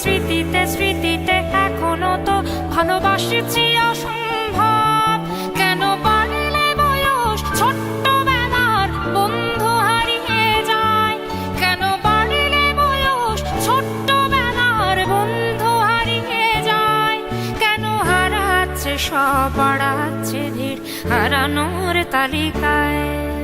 স্মৃতিতে স্মৃতিতে এখনও তো ভালোবাসছি অসম্ভব কেন বাড়লে বয়স ছোট্ট বেলার বন্ধু হারিয়ে যায়। কেন বাড়লে বয়স ছোট্ট বেলার বন্ধু হারিয়ে যায়। কেন হারাচ্ছে সব, বাড়াচ্ছে ভিড়, হারানোর তালিকায়?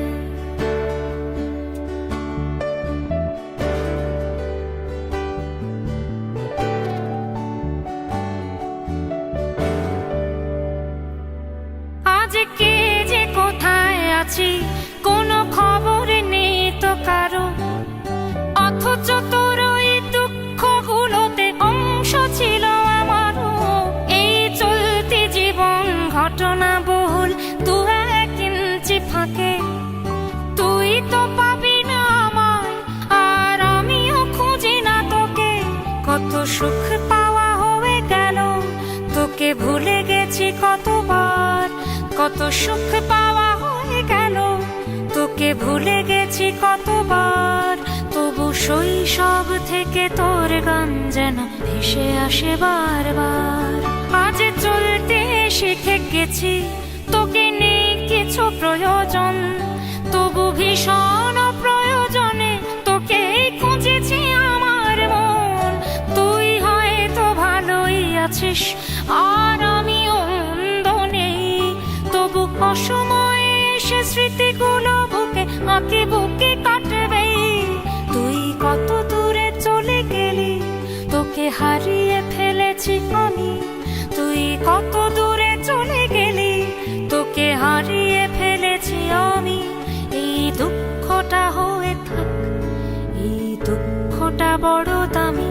কতবার, কত সুখ পাওয়া হয়ে গেল। তোকে ভুলে গেছি কতবার, তবু শৈশব থেকে তোর গান যেন ভেসে আসে বারবার। আজ চলতে শিখে গেছি, তোকে নেই কিছু প্রয়োজন, তবু ভীষণ স্মৃতিগুলো বুকে, আঁকে বুকে কাটবে। তুই কত দূরে চলে গেলি, তোকে হারিয়ে ফেলেছি আমি। তুই কত দূরে চলে গেলি, তোকে হারিয়ে ফেলেছি আমি। এই দুঃখটা হয়ে থাক, এই দুঃখটা বড় দামি।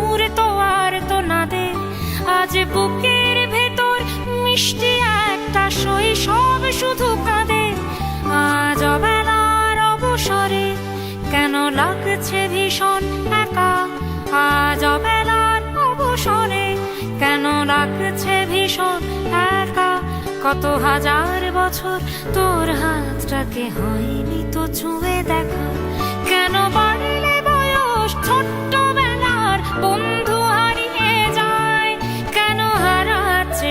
আজ বুকের ভেতর মিষ্টি একটা শৈশব শুধু কাঁদে আজ অবেলার অবসরে কেন লাগছে ভীষণ একা? আজ অবেলার অবসরে কেন লাগছে ভীষণ একা? কত হাজার বছর তোর হাতটাকে হয়নি তো ছুঁয়ে দেখা। কেন বাড়লে বয়স ছোট্ট বেলার বন্ধু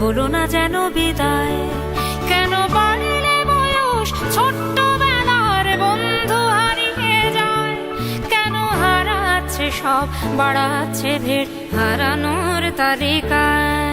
বলো না যেন বিদায়। কেন বাড়িলে বয়স ছোট্টবেলার বন্ধু হারিয়ে যায়? কেন হারাচ্ছে সব, বাড়াচ্ছে ভিড় হারানোর তালিকায়?